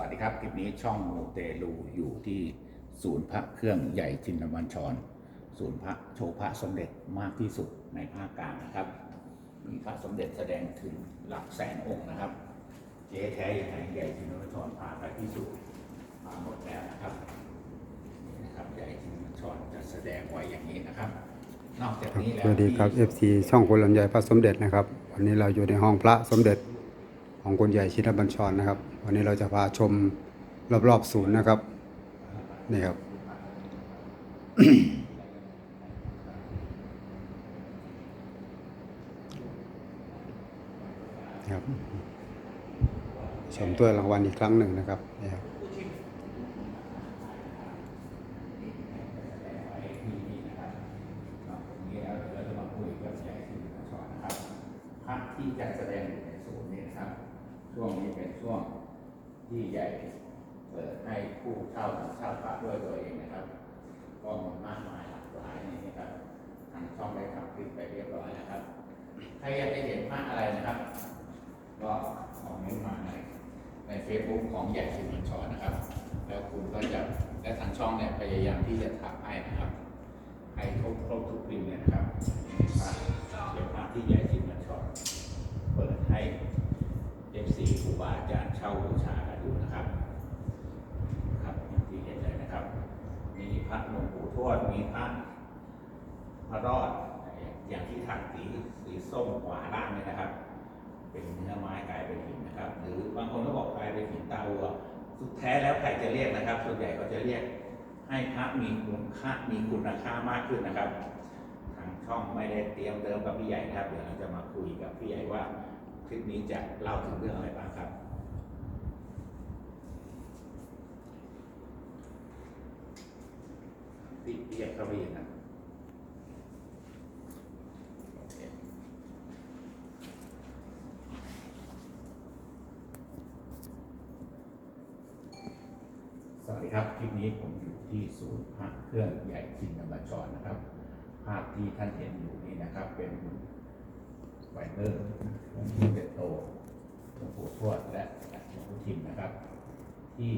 วัสดีครับ คลิปนี้ช่องมูเตลูอยู่ที่ศูนย์พระเครื่องใหญ่จินดาบัญชร ศูนย์พระโชว์พระสมเด็จมากที่สุดในภาคกลางนะครับ มีพระสมเด็จแสดงถึงหลักแสนองค์นะครับ เจ๊แท้ยังไงใหญ่จินดาบัญชรพาไปที่สุดมาหมดแล้วนะครับนี่นะครับใหญ่จินดาบัญชรจะแสดงไว้อย่างนี้นะครับ นอกจากนี้แล้วสวัสดีครับที่ FC ช่องคนลำไยพระสมเด็จนะครับ วันนี้เราอยู่ในห้องพระสมเด็จ ของคนใหญ่ชินบัญชรนะครับ วันนี้เราจะพาชมรอบๆศูนย์นะครับนี่ครับครับชมถ้วรางวัลอีกครั้งหนึ่งนะครับนี่ครับพระที่จัดแสดงอยู่ในศูนย์นี้นะครับ ช่วงนี้เป็นช่วงที่ใหญ่เปิดให้ผู้เช่าเช่าพระด้วยตัวเองนะครับก็มีมากมายหลากหลายนี่นะครับทางช่องได้ทำคลิปไปเรียบร้อยนะครับใครอยากจะเห็นพระอะไรนะครับ ก็คอมเมนต์มาในในเฟซบุ๊กของใหญ่สิรินชรนะครับ แล้วคุณก็จะและทางช่องเนี่ยพยายามที่จะทำให้นะครับ ให้ครบครบทุกปีเลยนะครับนี่พระเป็นพระที่ใหญ่สิรินชรเปิดให้เอฟซีครูบาอาจารย์เช่าบูชากันอยู่นะครับ ครับอย่างที่เห็นเลยนะครับ มีพระหล วงปู่ทวดมีพระพระรอด อย่างที่ถักสีสีส้มขวาล่างเนี่ยนะครับ เป็นเนื้อไม้กลายเป็นหินนะครับ หรือบางคนก็บอกกลายเป็นหินตาวัว สุดแท้แล้วใครจะเรียกนะครับ ส่วนใหญ่ก็จะเรียกให้พระมีคุณค่ามีคุณค่ามากขึ้นนะครับ ทางช่องไม่ได้เตรียมเติมกับพี่ใหญ่นะครับ เดี๋ยวเราจะมาคุยกับพี่ใหญ่ว่าคลิปนี้จะเล่าถึงเรื่องอะไรบ้างครับ พี่พี่ใหญ่เข้าไปยินนะสวัสดีครับ คลิปนี้ผมอยู่ที่ศูนย์พระเครื่องใหญ่จินดาบัญชรนะครับ ภาพที่ท่านเห็นอยู่นี้นะครับ เป็นไวเนอร์หลวงปู่เด็ดโตหลวงปู่ทวดและหลวงปู่ทิมนะครับ ที่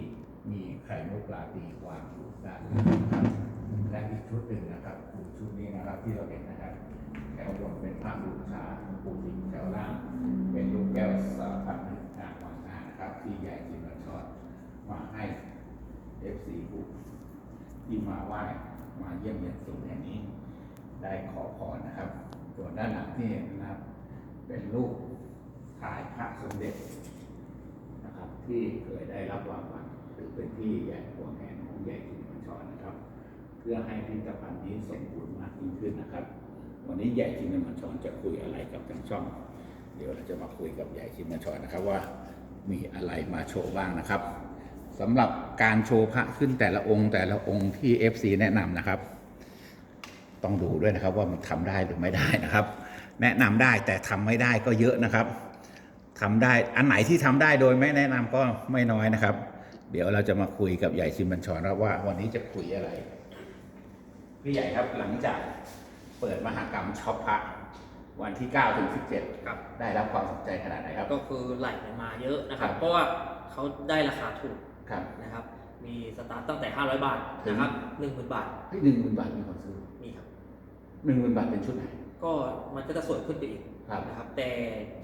มีไข่มุกลาตีวางอยู่ด้านล่างนะครับ และอีกชุดหนึ่งนะครับคือชุดนี้นะครับที่เราเห็นนะครับแถวบนเป็นพระบูชาปู่ทิมแถวล่าง เป็นลูกแก้วสารพัดนึกนางวางหน้านะครับ ที่ใหญ่จินบัญชรมาให้เอฟซีผู้ที่มาไหว้มาเยี่ยมเยียนศูนย์แห่งนี้ ได้ขอพรนะครับ ส่วนด้านหลังที่เห็นนะครับ เป็นรูปถ่ายพระสมเด็จนะครับ ที่เคยได้รับรางวัลหรือเป็นที่ใหญ่หัวแหนของใหญ่จินบัญชรนะครับ พื่อให้พิพิธภัณฑ์นี้สมบูรณ์มากยิ่งขึ้นนะครับ วันนี้ใหญ่จินบัญชรจะคุยอะไรกับทางช่อง เดี๋ยวเราจะมาคุยกับใหญ่จินบัญชรนะครับว่ามีอะไรมาโชว์บ้างนะครับสำหรับการโชว์พระขึ้นแต่ละองค์แต่ละองค์ที่ FC แนะนำนะครับ ต้องดูด้วยนะครับว่ามันทำได้หรือไม่ได้นะครับ แนะนำได้แต่ทำไม่ได้ก็เยอะนะครับทำได้อันไหนที่ทำได้โดยไม่แนะนำก็ไม่น้อยนะครับ เดี๋ยวเราจะมาคุยกับใหญ่ชิมบัญชรว่าวันนี้จะคุยอะไร พี่ใหญ่ครับหลังจากเปิดมหากรรมช็อปพระวันที่9ถึงครับ17ได้รับความสนใจขนาดไหนครับ ก็คือไหลมาเยอะนะครับครับเพราะว่าเขาได้ราคาถูกครับนะครับ มีสตาร์ตตั้งแต่ 500 บาทนะครับ10,000บาทเฮ้ยหนึ่งหมื่นบาทมีคนซื้อมีครับหนึ่งหมื่นบาทเป็นชุดไหนก็มันก็จะสวยขึ้นไปอีกครับนะครับ แต่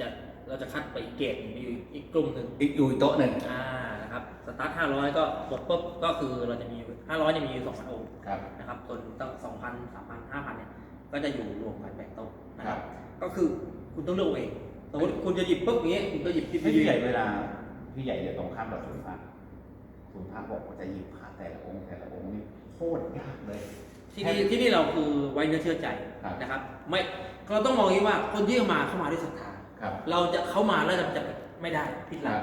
จะเราจะคัดไปอีกเกรดหนึ่งมีอีกกลุ่มหนึ่งอีกอยู่อีกโต๊ะหนึ่งอ่านะครับสตาร์ท500ก็หมดปุ๊บก็คือเราจะมี 500เนี่ยมีอยู่2,000องค์ครับ นะครับส่วนตั้ง2,000 3,000 5,000เนี่ยก็จะอยู่รวมกันแบ่งโต๊ะนะคครัรับบก็คือคุณต้องเลือกเอาเองสมมติคุณจะหยิบปุ๊บอย่างเงี้ยคุณก็หยิบที่ให้พี่ใหญ่เวลาพี่ใหญ่จะตรงข้ามกับศูนย์พระศูนย์พระบอกว่าจะหยิบพระแต่ละองค์แต่ละองค์นี่โคตรยากเลย ที่นี่ที่นี่เราคือไว้เนื้อเชื่อใจครับนะครับ ไม่เราต้องมองอย่างนี้ว่าคนที่เข้ามาเข้ามาด้วยศรัทธาครับเราจะเข้ามาแล้วจะไม่ได้ผิดหลัครักบ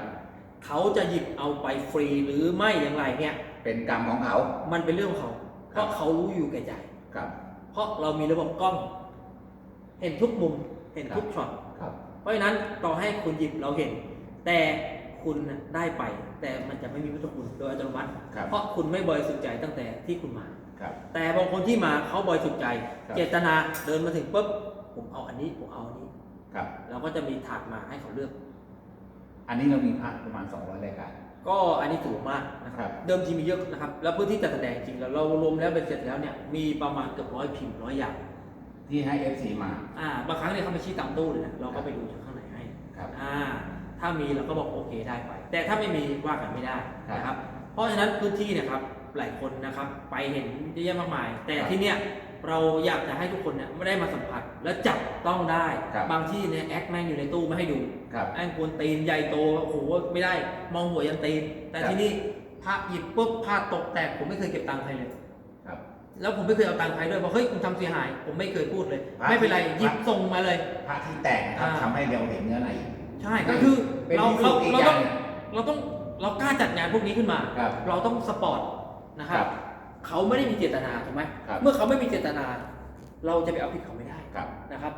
เขาจะหยิบเอาไปฟรีหรือไม่อย่างไรเนี่ย เป็นกรรมของเขา มันเป็นเรื่องของเขาครับเพราะเขารู้อยู่แก่ใจ ครับ เพราะเรามีระบบกล้อง เห็นทุกมุม เห็นทุกช็อตครับ เพราะฉะนั้นต่อให้คุณหยิบเราเห็น แต่คุณน่ะได้ไป แต่มันจะไม่มีพุทธคุณโดยอัตโนมัติครับเพราะคุณไม่บริสุทธิ์ใจตั้งแต่ที่คุณมาครับแต่บางคนที่มาเขาบริสุทธิ์ใจครับเจตนาเดินมาถึงปุ๊บผมเอาอันนี้ผมเอาอันนี้ครับเราก็จะมีถาดมาให้เขาเลือก อันนี้เรามีพระประมาณ200รายการ ก็อันนี้สูงมากนะคครัรับบเดิมทีมีเยอะนะครับ แล้วพื้นที่จัดแสดงจริงแล้วเรารวมแล้วเป็นเสร็จแล้วเนี่ยมีประมาณเกือบร้อยพิมพ์ร้อยอย่างที่ให้เอฟซีมา อ่าบางครั้งเนี่ยเขามาชี้ตามตู้เลยนะเราก็ไปดูจากข้างในให้ครับ อ่า ถ้ามีเราก็บอกโอเคได้ไป แต่ถ้าไม่มีว่ากันไม่ได้ครับนะครับ เพราะฉะนั้นพื้นที่เนะครับหลายคนนะครับ ไปเห็นเยอะแยะมากมาย แต่ครับที่เนี่ย เราอยากจะให้ทุกคนเนี่ยไม่ได้มาสัมผัสและจับต้องได้ครับบางที่เนี่ยแอคแม่งอยู่ในตู้ไม่ให้ดูครับแม่งกวนตีนใหญ่โตโอ้โหไม่ได้มองหัวยันตีน แต่ครับ ที่นี่พระหยิบปุ๊บพระตกแตกผมไม่เคยเก็บตังค์ใครเลย ครับ แล้วผมไม่เคยเอาตังค์ใครด้วยบอกเฮ้ยคุณทำเสียหาย ผมไม่เคยพูดเลย พระ ไม่เป็นไรพระหยิบส่งมาเลย พระที่แตกนะครับอ่า ทำให้เราเห็นเนื้อใน ใช่ก็คือเป็นเราพิสูเราจน์อีกเราอย่าต้องงหนึ่งเราต้องเรากล้าจัดงานพวกนี้ขึ้นมา ครับเราต้องสปอร์ตนะครับครับ เขาไม่ได้มีเจตนาถูกไหมครับ เมื่อเขาไม่มีเจตนา เราจะไปเอาผิดเขาไม่ได้ครับนะครับ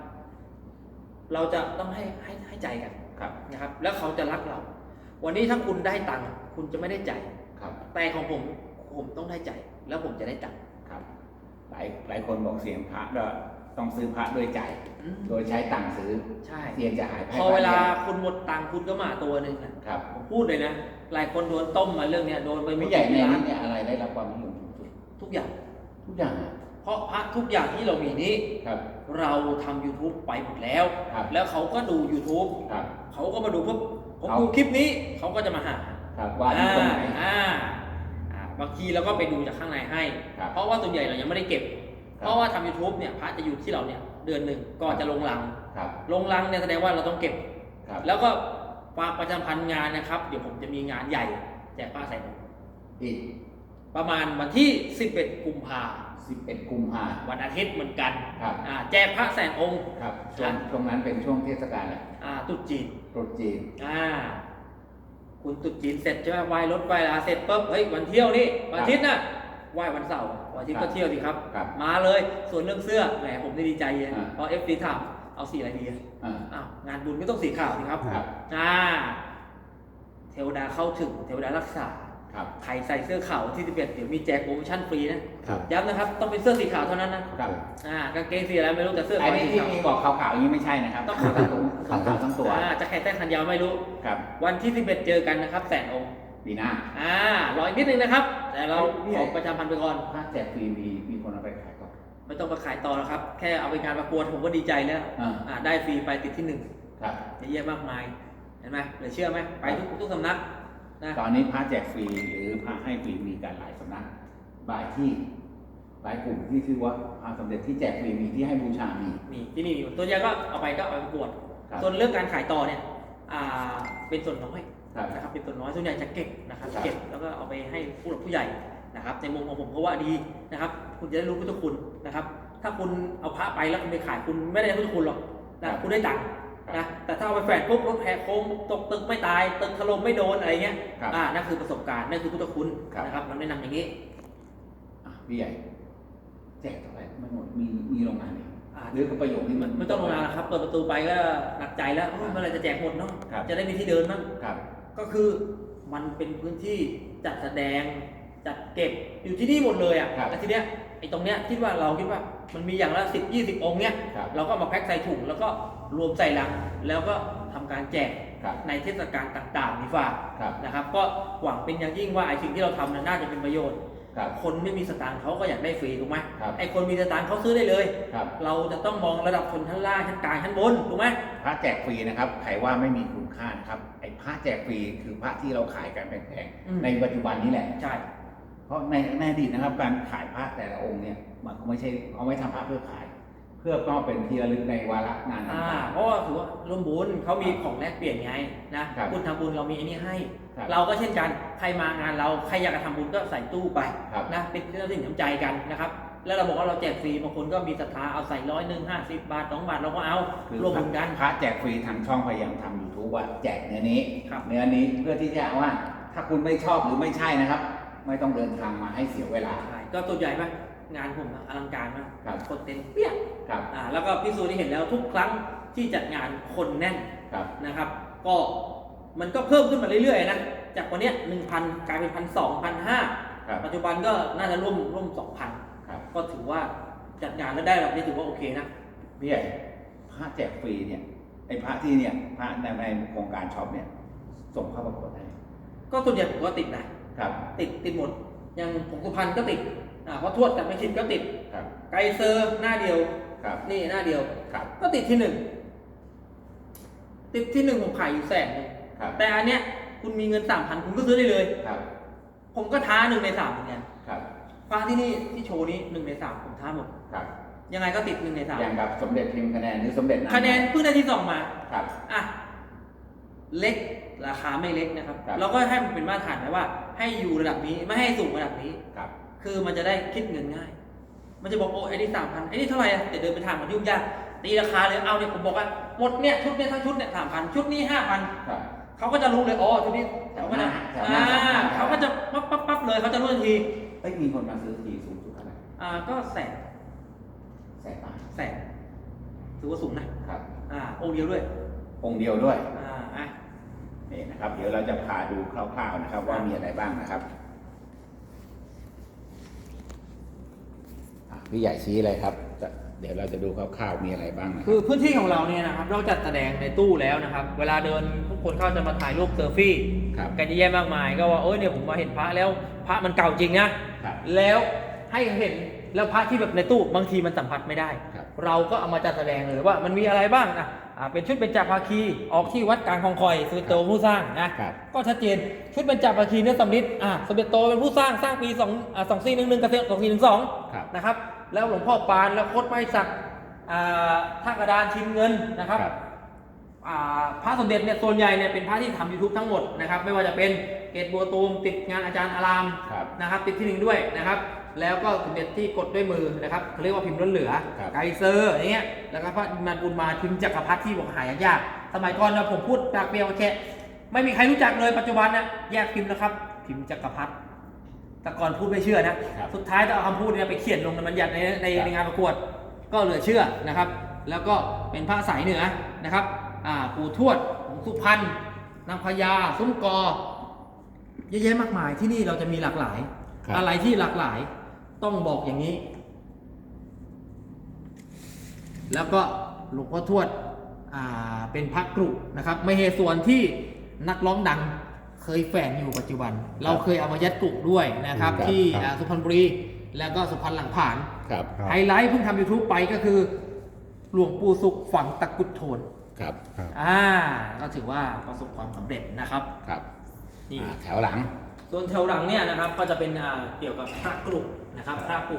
เราจะต้องให้ให้ให้ใจกันครับนะครับ แล้วเขาจะรักเรา วันนี้ถ้าคุณได้ตังค์คุณจะไม่ได้ใจ ครับ แต่ของผมผมต้องได้ใจ แล้วผมจะได้ตังค์ครับ หลายหลายคนบอกเสียงพระก็ต้องซื้อพระด้วยใจ อืมโดยใช้ตังค์ซื้อใช่ เสียงจะหายไปพอเวลาคุณหมดตังค์คุณก็มาตัวหนึ่งอะครับผมพูดเลยนะ หลายคนโดนต้มมาเรื่องเนี้ยโดนไปไม่ใหญ่ในล้านี้เนี่ยอะไรได้รับความนิยมสูงสุด ทุกอย่าง ทุกอย่างอะเพราะพระทุกอย่างที่เรามีนี้ครับ เราทำ YouTube ไปหมดแล้ว ครับแล้วเขาก็ดู YouTube ครับ เขาก็มาดูปุ๊บผมเขาดูคลิปนี้เขาก็จะมาหาครับว่าที่ตรงไหน อ่าอ่าบางทีเราก็ไปดูจากข้างในให้ ครับ เพราะว่าส่วนใหญ่เรายังไม่ได้เก็บครับเพราะว่าทำ YouTube เนี่ยพระจะอยู่ที่เราเนี่ยเดือนหนึ่งก่อนจะลงรัง ครับ ลงรังเนี่ยแสดงว่าเราต้องเก็บ ครับ แล้วก็ฝากประจำพันธ์งานนะครับ เดี๋ยวผมจะมีงานใหญ่แจกผ้าใส่บาตรอีก ประมาณวันที่ 11 กุมภา11 กุมภาวันอาทิตย์เหมือนกันครับอ่าแจกพระแสนองค์ครับช่วงช่วงนั้นเป็นช่วงเทศกาลแหละอ่าตรุษจีนตรุษจีนอ่าคุณตรุษจีนเสร็จใช่ไหมไหว้รถไหว้ลาเสร็จปุ๊บเฮ้ยวันเที่ยวนี่วันอาทิตย์น่ะไหว้วันเสาร์วันอาทิตย์ครัก็บเที่ยวสิครับครับ มาเลยส่วนเรื่องเสื้อแหมผมได้ดีใจเลยอ่าเพราะเอฟซีถามเอาสีอะไรดีอะอ่าอ้าวงานบุญก็ต้องสีขาวสิครับครับอ่าเทวดาเข้าถึงเทวดารักษา ครับใครใส่เสื้อขาวที่ 11 เดี๋ยวมีแจกโปรโมชั่นฟรีนะ ครับ ย้ำนะครับ ต้องเป็นเสื้อสีขาวเท่านั้นนะครับ อ่ากางเกงสีอะไรไม่รู้แต่เสื้อไอ้ขาวนี่สีที่ขาว มีบอกขาวๆอย่างนี้ไม่ใช่นะครับต้องขาวขาวทั้งตัว ขาวทั้งตัว อ่าจะแข่งแต่ขันยาวไม่รู้ ครับ วันที่ 11 เจอกันนะครับ แสนองค์ปีหน้าอ่ารออีกนิดนึงนะครับ แต่เราพี่ขอประชาพันธ์ไปก่อน ถ้าแจกฟรีมีมีคนเอาไปขายก่อนไม่ต้องไปขายต่อแล้วครับ แค่เอาไปงานประกวดผมก็ดีใจแล้ว อ่าอ่าได้ฟรีไปติดที่หนึ่งครับ เยอะแยะมากมาย เห็นไหมเหลือเชื่อไหมไปทุกทุกสำนักนะ ตอนนี้พระแจกฟรีหรือพระให้ฟรีมีการหลายสำนักหลายที่หลายกลุ่มที่ชื่อว่าพระสมเด็จที่แจกฟรีมีที่ให้บูชามีมีที่นี่มีตัวใหญ่ก็เอาไปก็เอาไปประกวดครับส่วนเรื่องการขายต่อเนี่ยอ่าเป็นส่วนน้อยครับนะครับเป็นส่วนน้อยส่วนใหญ่จะเก็บนะครับครับเก็บแล้วก็เอาไปให้ผู้หลักผู้ใหญ่นะครับในมุมของผมเพราะว่าดีนะครับ คุณจะได้รู้พุทธคุณนะครับ ถ้าคุณเอาพระไปแล้วคุณไปขายคุณไม่ได้พุทธคุณหรอกนะคุณได้ตังค์ นะแต่ถ้าเอาไปแฝงปุ๊บรถแหกโค้งตกตึกไม่ตาย ตึกถล่มไม่โดนอะไรเงี้ยครับอ่านั่นคือประสบการณ์นั่นคือพุทธคุณครับ นะครับเราแนะนำอย่างนี้อะพี่ใหญ่แจกเท่าไหร่ไม่หมดมีมีโรงงานไหนอ่าหรือกับประโยคนี้มันไม่ต้องลงนานแล้วครับเปิดประตูไปก็หนักใจแล้วเฮ้ยเมื่อไหรจะแจกหมดเนาะครับจะได้มีที่เดินบ้างครับก็คือมันเป็นพื้นที่จัดแสดงจัดเก็บอยู่ที่นี่หมดเลยอะครับแล้วทีเนี้ยไอ้ตรงเนี้ยคิดว่าเราคิดว่ามันมีอย่างละสิบยี่สิบองค์เนี้ยครับเราก็เอามาแพ็คใส่ถุงแล้วก็รวมใส่ลัง แล้วก็ทำการแจกครับในเทศกาลต่างๆดีกว่าครับ นะครับ ก็หวังเป็นอย่างยิ่งว่าไอ้สิ่งที่เราทำนั้นน่าจะเป็นประโยชน์ ครับ คนไม่มีสตางค์เขาก็อยากได้ฟรีถูกไหมครับ ไอ้คนมีสตางค์เขาซื้อได้เลย ครับเราจะต้องมองระดับชนชั้นล่างชั้นกลางชั้นบนถูกไหม พระแจกฟรีนะครับใครว่าไม่มีคุณค่านะครับไอ้พระแจกฟรีคือพระที่เราขายกันแพงอืม ๆในปัจจุบันนี้แหละ ใช่ เพราะในในอดีตนะครับ การขายพระแต่ละองค์เนี่ยมันก็ไม่ใช่เขาไม่ทำพระเพื่อขาย เพื่อก็เป็นที่ระลึกในวาระงานอ่าต่าง เพราะว่าถือว่าร่วมบุญเขามีของแลกเปลี่ยนไงนะครับคุณทำบุญเรามีอันนี้ให้ ครับเราก็เช่นกันใครมางานเราใครอยากจะทำบุญก็ใส่ตู้ไปครับ นะเป็นเรื่องสิ่งน้ำใจกันนะครับ แล้วเราบอกว่าเราแจกฟรีบางคนก็มีศรัทธาเอาใส่ร้อยหนึ่งห้าสิบบาทสองบาทเราก็เอาๆคือร่วมบุญกัน พระแจกฟรีทางช่องพยายามทำยูทูบว่าแจกเนื้อนี้ครับ เนื้อนี้เพื่อที่จะว่าถ้าคุณไม่ชอบหรือไม่ใช่นะครับ ไม่ต้องเดินทางมาให้เสียเวลา ใช่ก็ตัวใหญ่ไหมงานผมอลังการมากครับ คนเต็มเปี้ยครับอ่าแล้วก็พิสูจน์ที่เห็นแล้วทุกครั้งที่จัดงานคนแน่นครับนะครับ ก็มันก็เพิ่มขึ้นมาเรื่อยๆนะจากวันเนี้หนึ่งพันกลายเป็นพันสองพันห้าครับปัจจุบันก็น่าจะร่วมร่วมสองพันครับก็ถือว่าจัดงานแล้วได้แบบนี้ถือว่าโอเคนะ พี่ใหญ่พระแจกฟรีเนี่ยไอ้พระที่เนี่ยพระในในโครงการช็อปเนี่ย ส่งเข้าประกวดได้ก็ส่วนใหญ่ผมก็ติดนะ ครับ ติดติดหมดอย่างผมสุพรรณก็ติดอ่าเพราะทวดกับไม่ชินก็ติดครับไกเซอร์หน้าเดียวครับนี่หน้าเดียวครับก็ติดที่หนึ่งติดที่หนึ่งผมขายอยู่แสนหนึ่งครับแต่อันเนี้ยคุณมีเงินสามพันคุณก็ซื้อได้เลยครับ ผมก็ท้าหนึ่งในสามเหมือนกันครับฟ้าที่นี่ที่โชว์นี้หนึ่งในสามผมท้าหมดครับยังไงก็ติดหนึ่งในสามอย่างกับสมเด็จพิมพ์คะแนนหรือสมเด็จำคะแนนเพิ่งได้ที่สองมาครับอะเล็กราคาไม่เล็กนะครับครับเราก็ให้มันเป็นมาตรฐานไว้ว่า ให้อยู่ระดับนี้ไม่ให้สูงระดับนี้ ครับ คือมันจะได้คิดเงินง่าย มันจะบอกโอ้ไอ้นี่สามพันไอ้นี่เท่าไหร่อะเดี๋ยวเดินไปถามมันยุ่งยากตีราคาเลยเอาเนี่ยผมบอกว่าหมดเนี่ยชุดเนี่ยทั้งชุดเนี่ยสามพันชุดนี้ห้าพันครับ เขาก็จะรู้เลยอ๋อชุดนี้แถวนั้นแถวหน้า อ่าแถวหน้าเขาก็จะปั๊บปั๊บปั๊บเลยเขาจะรู้ทันทีเอ้ยมีคนมาซื้อทีสูงสุดเท่าไหร่อ่าก็แสนแสนบาทแสนถือว่าสูงนะครับ อ่าองค์เดียวด้วยองค์เดียวด้วย อ่าอะ นี่นะครับ เดี๋ยวเราจะพาดูคร่าวๆนะครับ ว่ามีอะไรบ้างนะครับอะพี่ใหญ่ชี้เลยครับจะเดี๋ยวเราจะดูคร่าวๆมีอะไรบ้างนะคคืรับอพื้นที่ของเราเนี่ยนะครับเราจัดแสดงในตู้แล้วนะครับ เวลาเดินทุกคนเข้าจะมาถ่ายรูปเซอร์ฟี่ครับกันเยอะแยะมากมาย ก็ว่าเออเนี่ยผมมาเห็นพระแล้วพระมันเก่าจริงนะครับแล้วให้เห็นแล้วพระที่แบบในตู้บางทีมันสัมผัสไม่ได้ครับเราก็เอามาจัดแสดงเลยว่ามันมีอะไรบ้างนะอ่า เป็นชุดเป็นจ่าภาคีออกที่วัดกลางคลองคอยสุดโตผู้สร้างนะครับก็ชัดเจนชุดเป็นจ่าภาคีเนื้อสำริดอ่าสมเด็จโตเป็นผู้สร้างสร้างปีสองอ่าสองสี่หนึ่งหนึ่งกับสองสี่หนึ่งสองครับนะครับแล้วหลวงพ่อปานแล้วโคดไม้สักดิ์อ่าท่ากระดานชินเงินนะครับครับอ่าพระสมเด็จเนี่ยส่วนใหญ่เนี่ยเป็นพระที่ทำ YouTube ทั้งหมดนะครับไม่ว่าจะเป็นเกตบัวตูมติดงานอาจารย์อารามครับนะครับติดที่หนึ่งด้วยนะครับ แล้วก็สมเด็จที่กดด้วยมือนะครับเขาเรียกว่าพิมพ์ล้นเหลือ ครับ ไกเซอร์อย่างเงี้ยแล้วก็พระมันบุญมาพิมพ์จักรพรรดิที่บอกหายากสมัยก่อนนะผมพูดปากเปรียวแค่ไม่มีใครรู้จักเลยปัจจุบันนะแยกพิมพ์นะครับ พิมพ์จักรพรรดิแต่ก่อนพูดไม่เชื่อนะ ครับ สุดท้ายต้องเอาคำพูดเนี่ยไปเขียนลงในบัญญัติในในครับ ในงานประกวดก็เหลือเชื่อนะครับ แล้วก็เป็นพระสายเหนือนะครับอ่าปู่ทวดของสุพรรณนางพญาซุ้มกอ เยอะแยะมากมายที่นี่เราจะมีหลากหลาย ครับ อะไรที่หลากหลาย ต้องบอกอย่างนี้ แล้วก็หลวงพ่อทวดอ่าเป็นพระกรุนะครับ ไม่ใช่ส่วนที่นักร้องดังเคยแฝงอยู่ปัจจุบัน เราเคยเอามายัดกรุด้วยนะครับครับที่ครับอ่าสุพรรณบุรีแล้วก็สุพรรณหลังผ่านครับครับไฮไลท์เพิ่งทำ YouTube ไปก็คือ หลวงปู่สุขฝังตะกรุดโทนครับครับอ่าก็ถือว่าประสบความสำเร็จนะครับครับนี่อ่าแถวหลังส่วนแถวหลังเนี่ยนะครับก็จะเป็นอ่าเกี่ยวกับพระกรุ นะครับ พระกรุ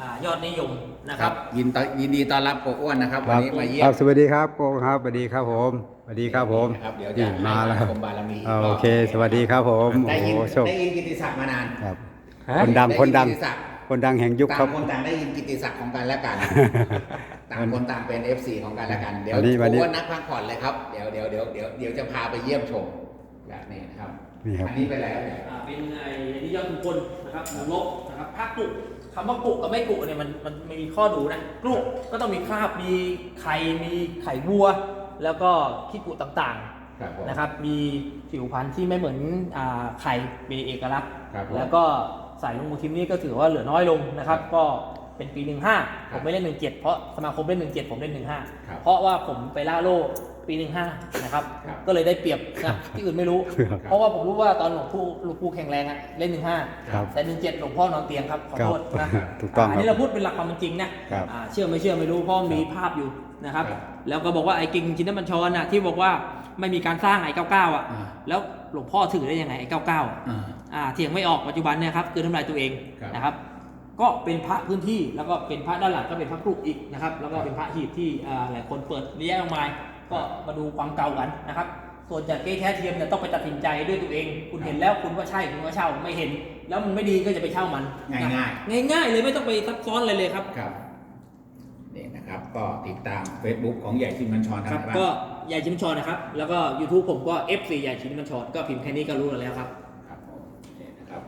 อ่ายอดนิยมนะครับยินตยินดีต้อนรับโกอ้วนนะครับวันนี้มาเยี่ยครัมบสวัสดีครับโกครับสวัสดีครับผมสวัสดีครับผมนะครับเดี๋ยวนี่จะมาแล้วครับชมบารมีอ่าโอเคสวัสดีครับผมโอ้ได้ยินโหโชคได้ยินกิตติศักดิ์มานาน ครับฮะคนดังคนดังไยิกิตติศักดิ์ คนดังแห่งยุคคต่ารับ งคนต่างได้ยินกิตติศักดิ์ของกันและกัน ต่างคนต่างเป็น FC ของกันและกัน เดี๋ยววันนี้วันนี้โกอ้วนนักพักผ่อนเลยครับ เดี๋ยวเดี๋ยวเดี๋ยวเดี๋ยวเดี๋ยวจะพาไปเยี่ยมชมแบบนี้นะครับ นี่ครับ อันนี้เป็นอะไรครับเนี่ย อ่าเป็นไอ้ที่ยอดมงคล นะครับหมูลบนะครับพระกรุคำว่ากรุกับไม่กรุเนี่ยมันมันมันมีข้อดูนะกรุก็ต้องมีคราบมีไข่มีไข่วัว แล้วก็ขี้กุต่างครับผม ๆนะครับ มีผิวพรรณที่ไม่เหมือนอ่าไข่มีเอกลักษณ์ ครับผมแล้วก็สายลงมูลทีมนี่ก็ถือว่าเหลือน้อยลงนะครับ ก็เป็นปี 15ครัผบมไม่เล่น 17 เพราะสมาคมเล่น 17 ผมเล่น ครับ15 เพราะว่าผมไปล่าโล่ ปี15นะครับครับก็เลยได้เปรียบนะที่อื่นไม่รู้ ครับเพราะว่าผมรู้ว่าตอนหลวงปู่หลวงปู่แข็งแรงอะเล่นครับ15แต่17หลวงพ่อนอนเตียงครับขอโทษครันะบถูกต้องอันนี้เราพูดเป็นหลักความเป็นจริงนะครับอ่าเชื่อไม่เชื่อไม่รู้เพราะมีภาพอยู่นะครับ ครับแล้วก็บอกว่าไอ้กิ่งชินบัญชรน่ะที่บอกว่าไม่มีการสร้างไอ้99อะอ่า แล้วหลวงพ่อถือได้ยังไงไอ้99อะอ่า อ่าเถียงไม่ออกปัจจุบันเนี่ยครับคือน้ำลายตัวเองครับ นะครับ ก็เป็นพระพื้นที่แล้วก็เป็นพระด้านหลังก็เป็นพระกรุอีกนะครับ แล้วก็เป็นพระหีบที่อ่าหลายคนเปิดเยอะแยะมากมาย ก็มาดูความเก่ากันนะครับ ส่วนจากเก้แท้เทียมเนี่ยต้องไปตัดสินใจด้วยตัวเอง คุณเห็นแล้วคุณว่าใช่คุณว่าเช่าไม่เห็น แล้วมันไม่ดีก็จะไปเช่ามันง่ายๆนะง่ายๆเลยไม่ต้องไปซับซ้อนอะไรเลยครับครับนี่นะครับก็ติดตาม Facebook ของใหญ่ชินบัญชรครับทำอะไรบ้างก็ใหญ่ชิมชอนนะครับ แล้วก็ YouTube ผมก็ F4 ใหญ่ชิมชอนก็พิมพ์แค่นี้ก็รู้แล้วครับครับผมนี่นะครับ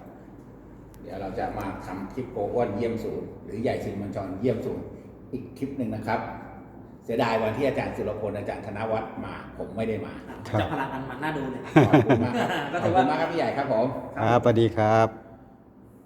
เดี๋ยวเราจะมาทำคลิปโกอ้วนเยี่ยมศูนย์หรือใหญ่ชินบัญชรเยี่ยมศูนย์อีกคลิปหนึ่งนะครับ เสียดายวันที่อาจารย์สุรพลอาจารย์ธนวัฒน์มา ผมไม่ได้มาครับจะพลังกันมันน่าดูเลยขอบคุณมากครับก็ขถือบอคุว่า ณมากครับพี่ใหญ่ครับผม ครับสวัสดีครับ